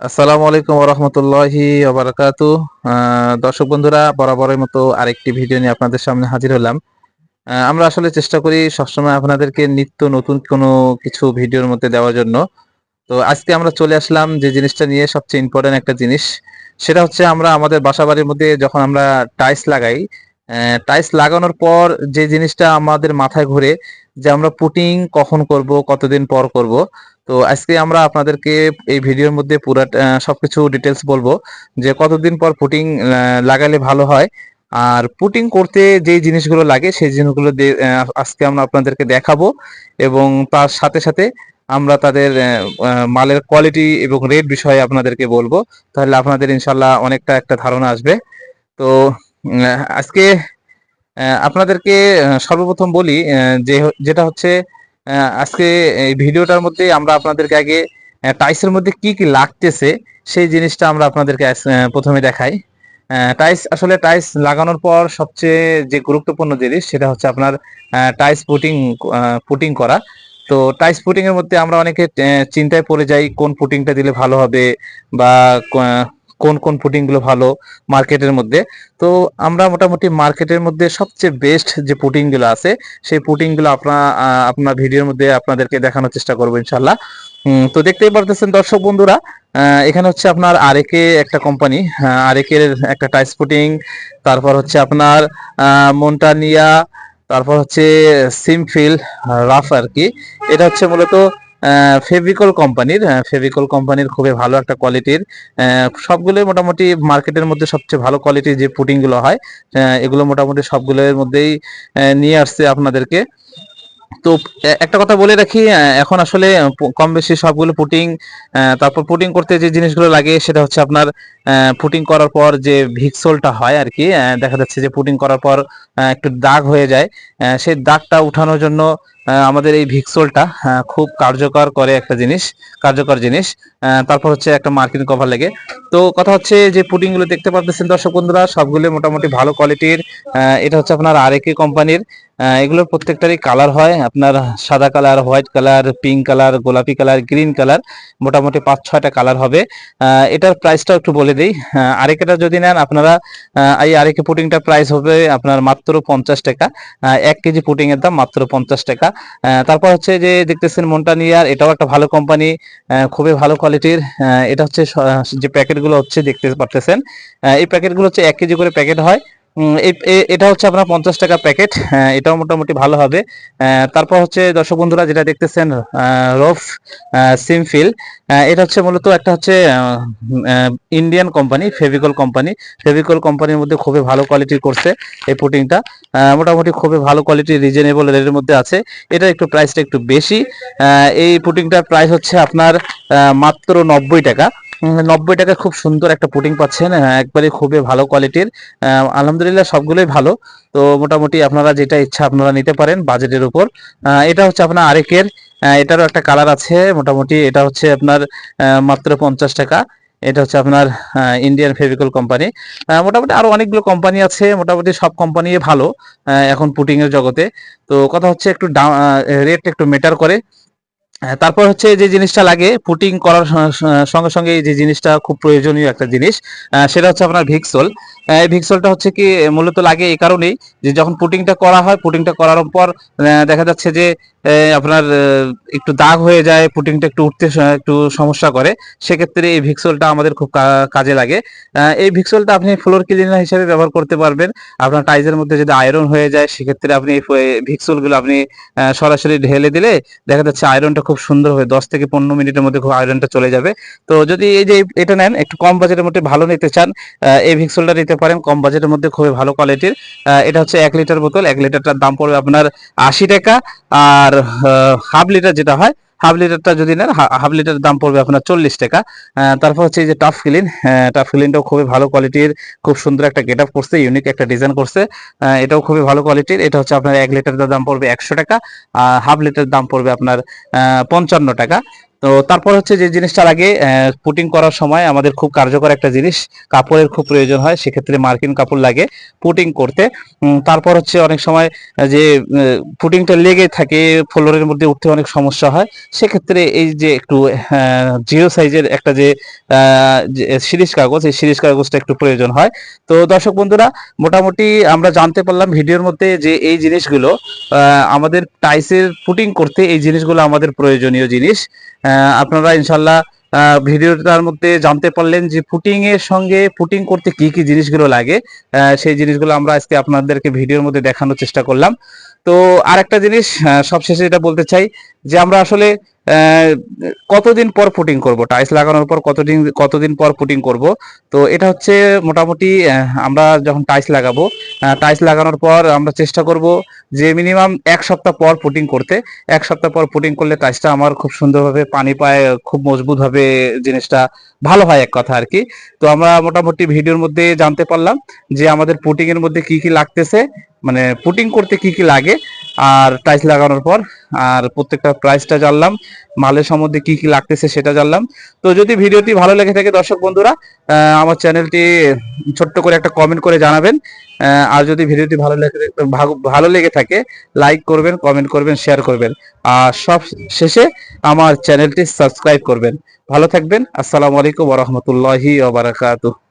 আসসালামু আলাইকুম রহমতুল্লাহি বারাকাতু দর্শক বন্ধুরা, বরাবরের মতো আরেকটি ভিডিও নিয়ে আপনাদের সামনে হাজির হলাম। আমরা আসলে চেষ্টা করি সবসময় আপনাদেরকে নিত্য নতুন কোনো কিছু ভিডিওর মধ্যে দেওয়ার জন্য। তো আজকে আমরা চলে আসলাম যে জিনিসটা নিয়ে সবচেয়ে ইম্পর্টেন্ট একটা জিনিস। সেটা হচ্ছে আমরা আমাদের বাসা বাড়ির মধ্যে যখন আমরা টাইলস লাগাই টাইলস লাগানোর পর যে জিনিসটা আমাদের মাথায় ঘুরে যে আমরা পুটিং কখন করব, কতদিন পর করব তো আজকে আমরা আপনাদেরকে এই ভিডিওর মধ্যে পুরো সবকিছু ডিটেলস বলব যে কতদিন পর পুটিং লাগালে ভালো হয়। আর পুটিং করতে যে জিনিসগুলো লাগে সেই জিনিসগুলো আজকে আমরা আপনাদেরকে দেখাবো এবং তার সাথে সাথে আমরা তাদের মালের কোয়ালিটি এবং রেট বিষয়ে আপনাদেরকে বলব। তাহলে আপনাদের ইনশাল্লাহ অনেকটা একটা ধারণা আসবে। তো আজকে আপনাদেরকে সর্বপ্রথম বলি যে, যেটা হচ্ছে আজকে এই ভিডিওটার মধ্যে আমরা আপনাদেরকে আগে টাইসের মধ্যে কি কি লাগতেছে সেই জিনিসটা আমরা আপনাদেরকে প্রথমে দেখাই। টাইস, আসলে টাইস লাগানোর পর সবচেয়ে যে গুরুত্বপূর্ণ জিনিস সেটা হচ্ছে আপনার টাইস পুটিং পুটিং করা। তো টাইস পুটিং এর মধ্যে আমরা অনেকে চিন্তায় পড়ে যাই কোন পুটিংটা দিলে ভালো হবে বা কোন কোন পুটিংগুলো ভালো মার্কেটের মধ্যে। তো আমরা মোটামুটি মার্কেটের মধ্যে সবচেয়ে বেস্ট যে পুটিংগুলো আছে, সেই পুটিংগুলো আপনার আপনার ভিডিওর মধ্যে আপনাদেরকে দেখানোর চেষ্টা করব ইনশাল্লাহ তো দেখতেই পারতেছেন দর্শক বন্ধুরা এখানে হচ্ছে আপনার আরেকে একটা কোম্পানি আরেকের একটা টাইস পুটিং তারপর হচ্ছে আপনার মন্টানিয়া তারপর হচ্ছে সিমফিল রাফ আর কি। এটা হচ্ছে মূলত ফেভিকল কোম্পানির ফেভিকল কোম্পানির খুবই ভালো একটা কোয়ালিটির সবগুলোই মোটামুটি মার্কেটের মধ্যে সবচেয়ে ভালো কোয়ালিটির যে পুটিংগুলো হয় এগুলো মোটামুটি সবগুলোর মধ্যেই নিয়ে আসছে আপনাদেরকে। তো একটা কথা বলে রাখি এখন আসলে কম বেশি সবগুলো পুটিং তারপর পুটিং করতে যে জিনিসগুলো লাগে, সেটা হচ্ছে আপনার পুটিং করার পর যে ভিক্সোলটা হয় আর কি দেখা যাচ্ছে যে পুটিং করার পর একটু দাগ হয়ে যায় সেই দাগটা উঠানোর জন্য আমাদের এই ভিক্সোলটা খুব কার্যকর করে একটা জিনিস, কার্যকর জিনিস। তারপর হচ্ছে একটা মার্কিন কভার লেগে। তো কথা হচ্ছে যে পুটিংগুলো দেখতে পাচ্ছেন দর্শক বন্ধুরা, সবগুলো মোটামুটি ভালো কোয়ালিটির এটা হচ্ছে আপনার আর আরেকে কোম্পানির এগুলোর প্রত্যেকটারই কালার হয়। আপনার সাদা colour white colour pink colour গোলাপি কালার গ্রিন কালার মোটামুটি পাঁচ, ছয়টা কালার হবে। এটার প্রাইসটা একটু বলে দিই। আরেকেটা যদি নেন, আপনারা এই আরেকে পুটিংটার প্রাইস হবে আপনার মাত্র পঞ্চাশ টাকা। এক কেজি পুটিং এর দাম মাত্র পঞ্চাশ টাকা। তারপর হচ্ছে যে দেখতেছেন মন্টানিয়ার এটাও একটা ভালো কোম্পানি খুবই ভালো কোয়ালিটির এটা হচ্ছে যে প্যাকেটগুলো হচ্ছে দেখতে পারতেছেন। এই প্যাকেটগুলো হচ্ছে এক কেজি করে প্যাকেট হয়। এটা হচ্ছে আপনার পঞ্চাশ টাকা প্যাকেট। এটাও মোটামুটি ভালো হবে। তারপর হচ্ছে দর্শক বন্ধুরা যেটা দেখতেছেন রফ সিমফিল এটা হচ্ছে মূলত একটা হচ্ছে Indian company, Fevicol company. Fevicol কোম্পানির মধ্যে খুবই ভালো কোয়ালিটির করছে এই পুটিংটা মোটামুটি খুবই ভালো কোয়ালিটির রিজনেবল রেটের মধ্যে আছে। এটা একটু প্রাইসটা একটু বেশি। এই পুটিংটার প্রাইস হচ্ছে আপনার মাত্র নব্বই টাকা। নব্বই টাকা খুব সুন্দর একটা পুটিং পাচ্ছেন একবারে খুবই ভালো কোয়ালিটির। আলহামদুলিল্লাহ সবগুলোই ভালো। তো মোটামুটি আপনারা যেটা ইচ্ছা আপনারা নিতে পারেন বাজেটের উপর। এটা হচ্ছে আপনার আরেকের এটারও একটা কালার আছে, মোটামুটি এটা হচ্ছে আপনার মাত্র পঞ্চাশ টাকা। এটা হচ্ছে আপনার ইন্ডিয়ান ফেভিকল কোম্পানি। মোটামুটি আরও অনেকগুলো কোম্পানি আছে, মোটামুটি সব কোম্পানি ভালো এখন পুটিংয়ের জগতে। তো কথা হচ্ছে একটু রেট একটু মেটার করে। তারপর হচ্ছে যে জিনিসটা লাগে পুটিং করার সঙ্গে সঙ্গে যে জিনিসটা খুব প্রয়োজনীয় একটা জিনিস সেটা হচ্ছে আপনার ভিক্সল। এই ভিক্সলটা হচ্ছে কি, মূলত লাগে এই কারণেই যে যখন পুটিংটা করা হয় পুটিংটা করার পর দেখা যাচ্ছে যে আপনার একটু দাগ হয়ে যায় পুটিংটা একটু উঠতে একটু সমস্যা করে, সেক্ষেত্রে এই ভিক্সলটা আমাদের খুব কাজে লাগে। এই ভিক্সলটা আপনি ফ্লোর ক্লিনার হিসেবে ব্যবহার করতে পারবেন। আপনার টাইজের মধ্যে যদি আয়রন হয়ে যায়, সেক্ষেত্রে আপনি এই ভিক্সল আপনি সরাসরি ঢেলে দিলে দেখা যাচ্ছে আয়রনটা খুব সুন্দর হয়ে, দশ থেকে পনেরো মিনিটের মধ্যে খুব আয়রনটা চলে যাবে। তো যদি এই যে এটা নেন, একটু কম বাজেটের মধ্যে ভালো নিতে চান এই ভিক্সলটা নিতে পারেন। কম বাজেটের মধ্যে খুবই ভালো কোয়ালিটির এটা হচ্ছে এক লিটার বোতল, এক লিটারটার দাম পড়বে আপনার আশি টাকা। আর হাফ লিটার যেটা হয় হাফ লিটারটা যদি নেন হাফ লিটার দাম পড়বে আপনার চল্লিশ টাকা। তারপর হচ্ছে এই যে টাফ ক্লিন টাফ ক্লিনটাও খুবই ভালো কোয়ালিটির খুব সুন্দর একটা গেট আপ করছে ইউনিক একটা ডিজাইন করছে। এটাও খুবই ভালো কোয়ালিটির এটা হচ্ছে আপনার এক লিটারের দাম পড়বে একশো টাকা, আর হাফ লিটার দাম পড়বে আপনার পঞ্চান্ন টাকা। তো তারপর হচ্ছে যে জিনিসটা লাগে পুটিং করার সময় আমাদের খুব কার্যকর একটা জিনিস, কাপড়ের খুব প্রয়োজন হয়, সেক্ষেত্রে মার্কিন কাপড় লাগে পুটিং করতে। তারপর হচ্ছে অনেক সময় যে পুটিংটা লেগে থাকে, ফ্লোরের মধ্যে উঠতে অনেক সমস্যা হয়, সেক্ষেত্রে এই যে একটু জিরো সাইজের একটা যে সিরিজ কাগজ, এই সিরিজ কাগজটা একটু প্রয়োজন হয়। তো দর্শক বন্ধুরা, মোটামুটি আমরা জানতে পারলাম ভিডিওর মধ্যে যে এই জিনিসগুলো আমাদের টাইসের পুটিং করতে এই জিনিসগুলো আমাদের প্রয়োজনীয় জিনিস। আপনারা ইনশাল্লাহ ভিডিওটার মধ্যে জানতে পারলেন যে ফুটিং এর সঙ্গে ফুটিং করতে কি কি জিনিসগুলো লাগে। সেই জিনিসগুলো আমরা আজকে আপনাদেরকে ভিডিওর মধ্যে দেখানোর চেষ্টা করলাম। তো আর একটা জিনিস সবশেষে এটা বলতে চাই যে আমরা আসলে কতদিন পর পুটিং করব? টাইলস লাগানোর পর কতদিন কতদিন পর পুটিং করব? তো এটা হচ্ছে মোটামুটি আমরা যখন টাইলস লাগাবো টাইলস লাগানোর পর আমরা চেষ্টা করব যে মিনিমাম এক সপ্তাহ পর পুটিং করতে। এক সপ্তাহ পর পুটিং করলে টাইলসটা আমার খুব সুন্দরভাবে পানি পায়, খুব মজবুত ভাবে জিনিসটা ভালো হয় এক কথা আর কি তো আমরা মোটামুটি ভিডিওর মধ্যে জানতে পারলাম যে আমাদের পুটিং এর মধ্যে কি কি লাগতেছে মানে পুটিং করতে কি কি লাগে। আর টাইলস লাগানোর পর আর প্রত্যেকটা প্রাইসটা জানলাম, মালের সম্বন্ধে কি কি লাগতেছে সেটা জানলাম। তো যদি ভিডিওটি ভালো লেগে থাকে দর্শক বন্ধুরা আমার চ্যানেলটি ছোট্ট করে একটা কমেন্ট করে জানাবেন। আর যদি ভিডিওটি ভালো লেগে ভালো লেগে থাকে লাইক করবেন কমেন্ট করবেন শেয়ার করবেন। আর সব শেষে আমার চ্যানেলটি সাবস্ক্রাইব করবেন। ভালো থাকবেন। আসসালামু আলাইকুম ওয়া রাহমাতুল্লাহি ওয়া বারাকাতুহু।